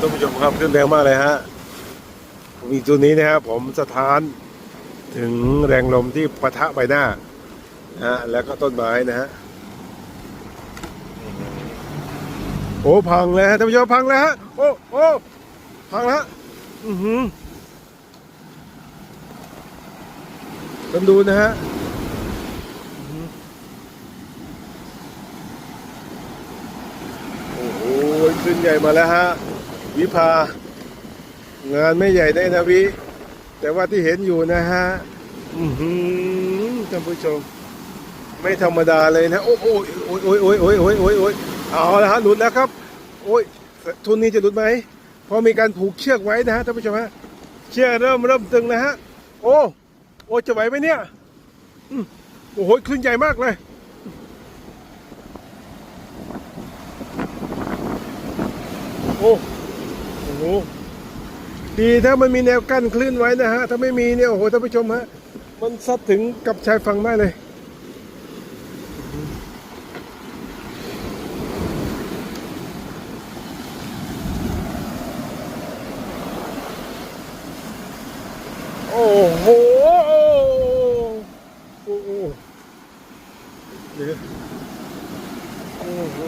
ท่านผู้ชมครับขึ้นแรงมากเลยฮะมีจุดนี้นะครับผมสะท้านถึงแรงลมที่ปะทะใบหน้านะฮะแล้วก็ต้นไม้นะฮะโอ้พังแล้วฮะท่านผู้ชมพังแล้วฮะโอ้โอ้พังแล้วอือหือต้องดูนะฮะโอ้โหขึ้นใหญ่มาแล้วฮะ วิภางานไม่ใหญ่ได้นะวิแต่ว่าที่เห็นอยู่นะฮะอือหือท่านผู้ชม ไม่ธรรมดาเลยนะ โอ้โหโอ้ยโอ้ยโอ้ยโอ้ยโอ้ยโอ้ยโอ้ยเอาละฮะหลุดแล้วครับ โอ้ยทุนนี้จะหลุดไหมพราะมีการผูกเชือกไว้นะฮะท่านผู้ชมฮะเชือกเริ่มเริ่มตึงนะฮะ โอ้โอ้จะไหวไหมเนี่ยโอ้โหขึ้นใหญ่มากเลยโอ้ หดีถ้ามันมีแนวกั้นคลื่นไว้นะฮะ ถ้าไม่มีเนี่ยโอ้โหท่านผู้ชมฮะ มันซัดถึงกับชายฝั่งได้เลย โอ้โหโอ้โหเดี๋ยวโอ้โห